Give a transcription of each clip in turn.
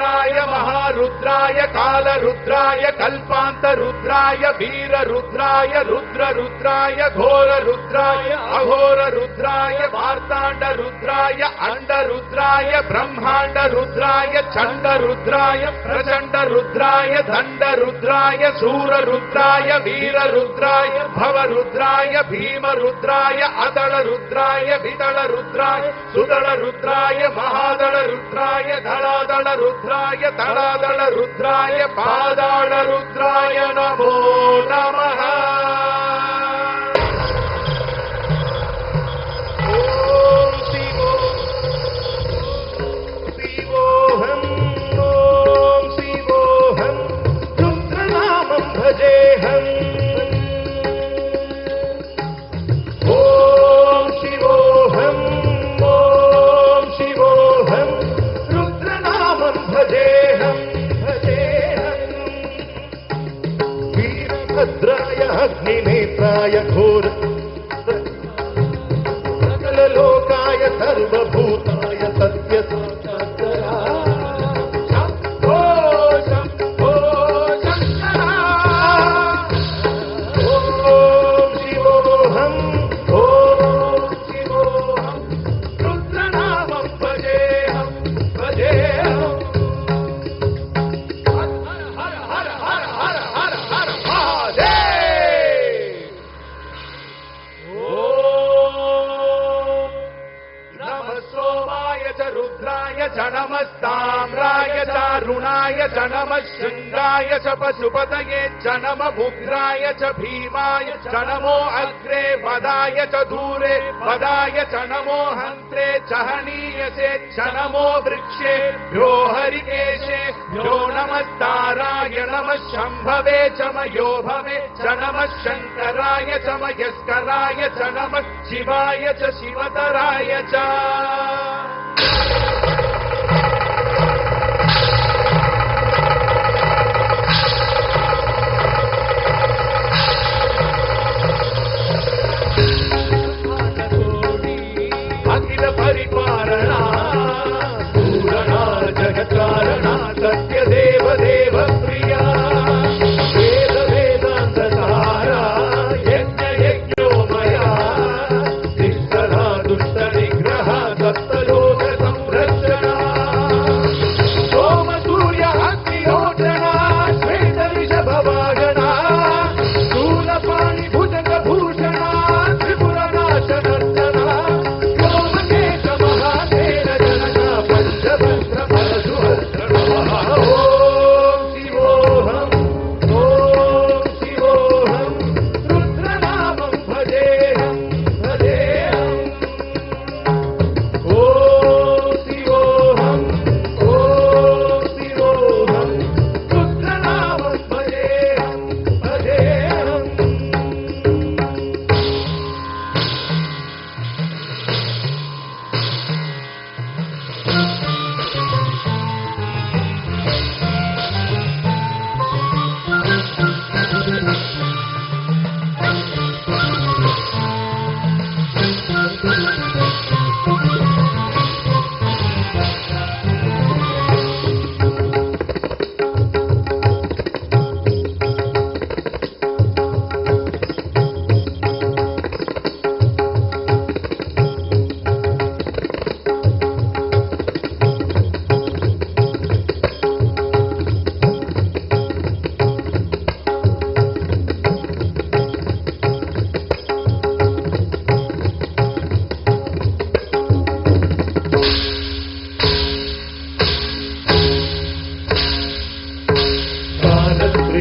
Zaya. रुद्राय कालरुद्राय कल्पान्तरुद्राय वीररुद्राय रुद्ररुद्राय घोररुद्राय अघोररुद्राय वार्ताण्डरुद्राय अण्डरुद्राय ब्रह्माण्डरुद्राय चण्डरुद्राय प्रचण्डरुद्राय दण्डरुद्राय शूररुद्राय वीररुद्राय भवरुद्राय भीमरुद्राय अदलरुद्राय विदलरुद्राय सुदलरुद्राय महादलरुद्राय धलादलरुद्राय तलादल रुद्राय पादाणरुद्राय नमो नमः रुद्राय च नमस्ताम्राय चारुणाय च नमः शृङ्गाय च पशुपतये च नमः उग्राय च भीमाय च नमो अग्रे वदाय च दूरे वदाय च नमो हन्त्रे च हनीयसे च नमो वृक्षे भ्यो हरिकेशे भ्यो नमस्ताराय नमः शम्भवे च भवे च नमः शङ्कराय च मयस्कराय च नमः शिवाय च शिवतराय च जगत्कारणा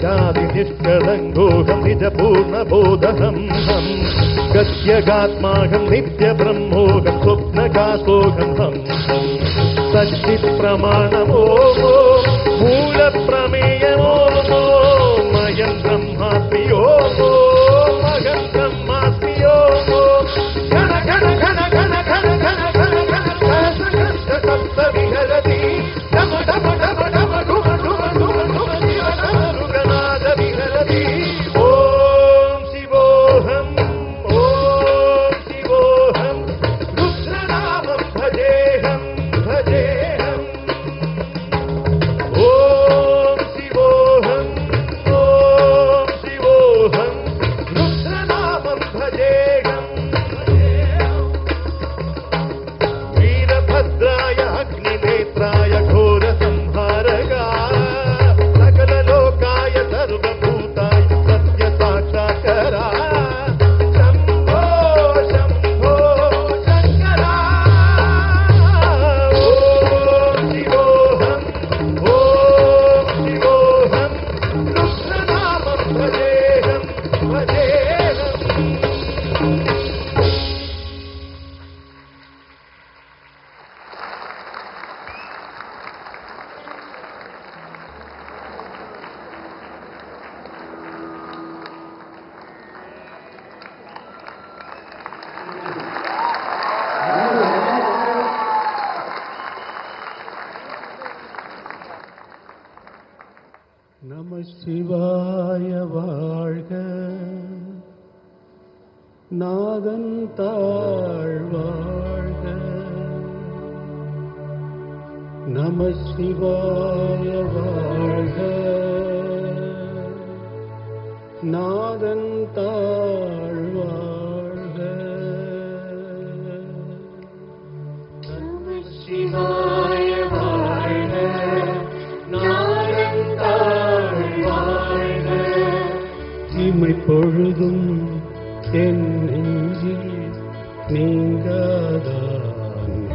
ഗജാതി നിഷ്കളങ്കോഹം നിജപൂർണ ബോധഹംസം ഗദ്യഗാത്മാഹം നിത്യബ്രഹ്മോഹം സ്വപ്നകാസോഹം ഹംസം സച്ചിത് പ്രമാണമോ മൂലപ്രമേയമോ മയം ബ്രഹ്മാ நம சிவாய வாழ்க. நாதன் தாழ்வாழ்க நம சிவாய வாழ்க. நாதன் தாழ்வாழ்க நம சிவாய பொழுதும் என் நெஞ்சில் நீங்காதான்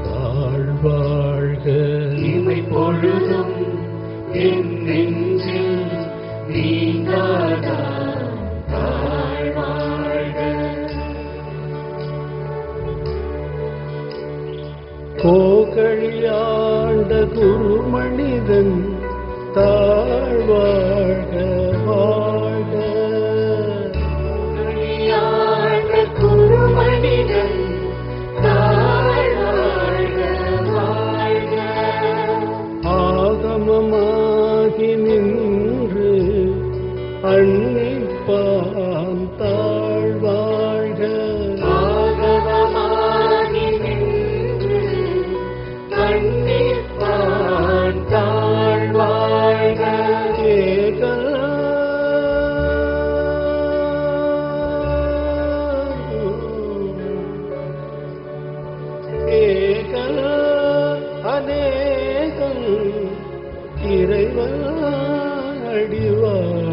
தாழ்வாழ்க இமை பொழுதும் என் நெஞ்சில் நீங்காதான் கோகழியாண்ட குருமனிதன் தாழ்வாழ்க அன்னிப்பான் தாழ்வாழ்க. அநேகம். இறைவன் அடிவாழ்க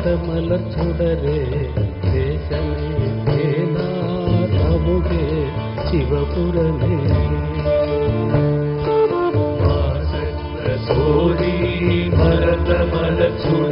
అందమల చూడరే దేశమే కేదారముగే శివపురమే. భరతమల చూడ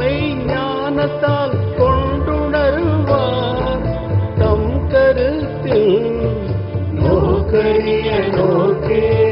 கூர்த்தமை ஞானத்தால் கொண்டுணர்வார். தம் கருத்தில் நோக்கரிய நோக்கே.